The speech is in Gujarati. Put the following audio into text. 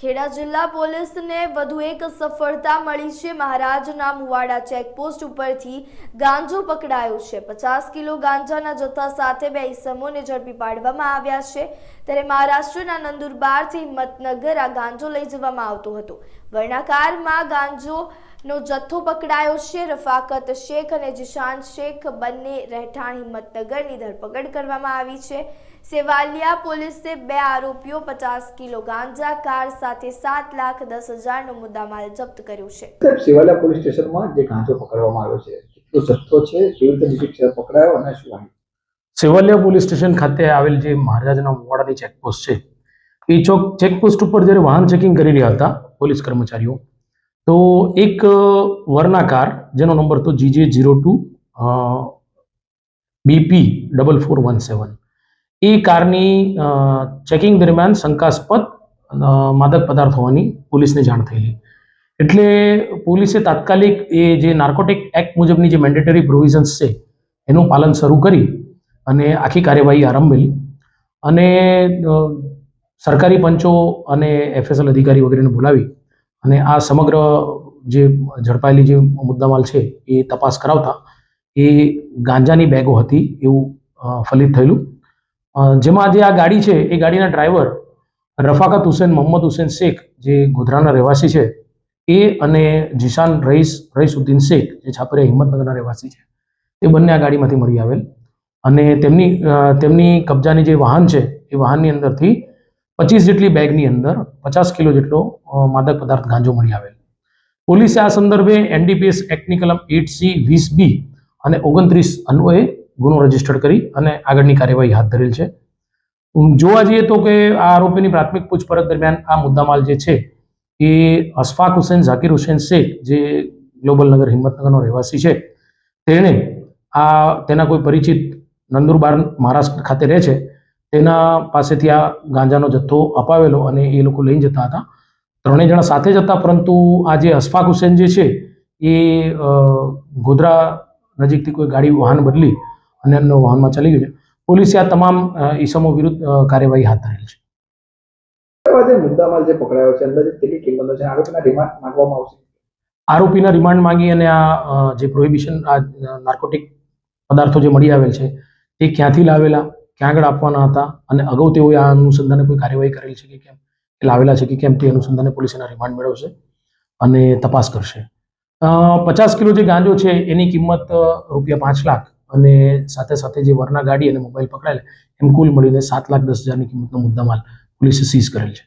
ખેડા જિલ્લા પોલીસને વધુ એક સફળતા મળી છે. મહારાજના મુવાડા ચેકપોસ્ટ ઉપરથી ગાંજો પકડાયો છે. પચાસ કિલો ગાંજાના જથ્થા સાથે બે ઇસમોને ઝડપી પાડવામાં આવ્યા છે. ત્યારે મહારાષ્ટ્રના નંદુરબારથી હિંમતનગર આ ગાંજો લઈ જવામાં આવતો હતો. વર્ણાકારમાં ગાંજોનો જથ્થો પકડાયો છે. રફાકત શેખ અને જીશાન શેખ બંને રહેઠાણ હિંમતનગરની ધરપકડ કરવામાં આવી છે. સેવાલિયા પોલીસે બે આરોપીઓ પચાસ કિલો ગાંજા કાર સાથે સાત લાખ દસ હજારનો મુદ્દામાલ જપ્ત કર્યો છે. સેવાલિયા પોલીસ સ્ટેશનમાં જે ગાંજો પકડવામાં આવ્યો છે કેટલો જથ્થો છે કેવી રીતે પકડાયો અને શું સેવાલિયા પોલીસ સ્ટેશન ખાતે આવેલ જે મહારાજના મોડાની ચેકપોસ્ટ છે એ ચોક ચેકપોસ્ટ ઉપર જ્યારે વાહન ચેકિંગ કરી રહ્યા હતા પોલીસ કર્મચારીઓ. તો એક અ, વરના કાર જેનો નંબર તો GJ zero two BP double four one seven. એ કારની ચેકિંગ દરમિયાન શંકાસ્પદ માદક પદાર્થ હોવાની પોલીસને જાણ થયેલી. એટલે પોલીસે તાત્કાલિક એ જે નાર્કોટિક એક્ટ મુજબની જે મેન્ડેટરી પ્રોવિઝન્સ છે એનું પાલન શરૂ કરી અને આખી કાર્યવાહી આરંભેલી અને સરકારી પંચો અને એફએસએલ અધિકારી વગેરેને બોલાવી અને આ સમગ્ર જે ઝડપાયેલી જે મુદ્દામાલ છે એ તપાસ કરાવતા એ ગાંજાની બેગો હતી એવું ફલિત થયેલું. જેમાં જે આ ગાડી છે એ ગાડીના ડ્રાઈવર રફાકત હુસેન, મોહમ્મદ હુસેન શેખ જે ગોધરાના રહેવાસી છે એ અને જીશાન રઈસ, રઈસુદ્દીન શેખ જે છાપરિયા હિંમતનગરના રહેવાસી છે એ બંને આ ગાડીમાંથી મળી આવેલ. અને તેમની તેમની કબજાની જે વાહન છે એ વાહનની અંદરથી પચીસ જેટલી બેગની અંદર પચાસ કિલો જેટલો માદક પદાર્થ ગાંજો મળી આવેલ. પોલીસે આ સંદર્ભે એનડીપીએસ એક્ટની કલમ એટ સી વીસ બી અને ઓગણત્રીસ અન્વયે ગુનો રજિસ્ટર કરી અને આગળની કાર્યવાહી હાથ ધરેલ છે. જોવા જઈએ તો કે આ આરોપીની પ્રાથમિક પૂછપરછ દરમિયાન આ મુદ્દામાલ જે છે એ અશફાક હુસેન, ઝાકીર હુસેન શેખ, જે ગ્લોબલ નગર, હિંમતનગરનો રહેવાસી છે, તેણે આ, તેના કોઈ પરિચિત નંદુરબાર મહારાષ્ટ્ર ખાતે રહે છે. તેના પાસેથી આ ગાંજાનો જથ્થો અપાવેલો અને એ લોકો લઈને જતા હતા. ત્રણેય જણા સાથે જ હતા પરંતુ આ જે અશફાક હુસેન જે છે એ ગોધરા નજીકથી કોઈ ગાડી વાહન બદલી અને એમનો વાહનમાં ચાલી ગયું છે. પોલીસે આ તમામ ઈસમો વિરુદ્ધ કાર્યવાહી હાથ ધરેલ છે. આરોપીના રિમાન્ડ માંગવામાં આવશે? આરોપીના રિમાન્ડ માંગી અને આ જે પ્રોહિબિશન આ નાર્કોટિક પદાર્થો જે મળી આવેલ છે તે ક્યાંથી લાવેલા? ક્યાં આગળ આપવાના હતા અને અગાઉ તેઓએ આ અનુસંધાને કોઈ કાર્યવાહી કરેલ છે કે કેમ? એ લાવેલા છે કે કેમ તે અનુસંધાને પોલીસ એના રિમાન્ડ મેળવશે અને તપાસ કરશે. પચાસ કિલો જે ગાંજો છે એની કિંમત રૂપિયા પાંચ લાખ અને સાથે સાથે જે વરના ગાડી અને મોબાઈલ પકડાયેલ એમ કુલ મળીને સાત લાખ દસ હજારની કિંમતનો મુદ્દામાલ પોલીસે સીઝ કરેલ છે.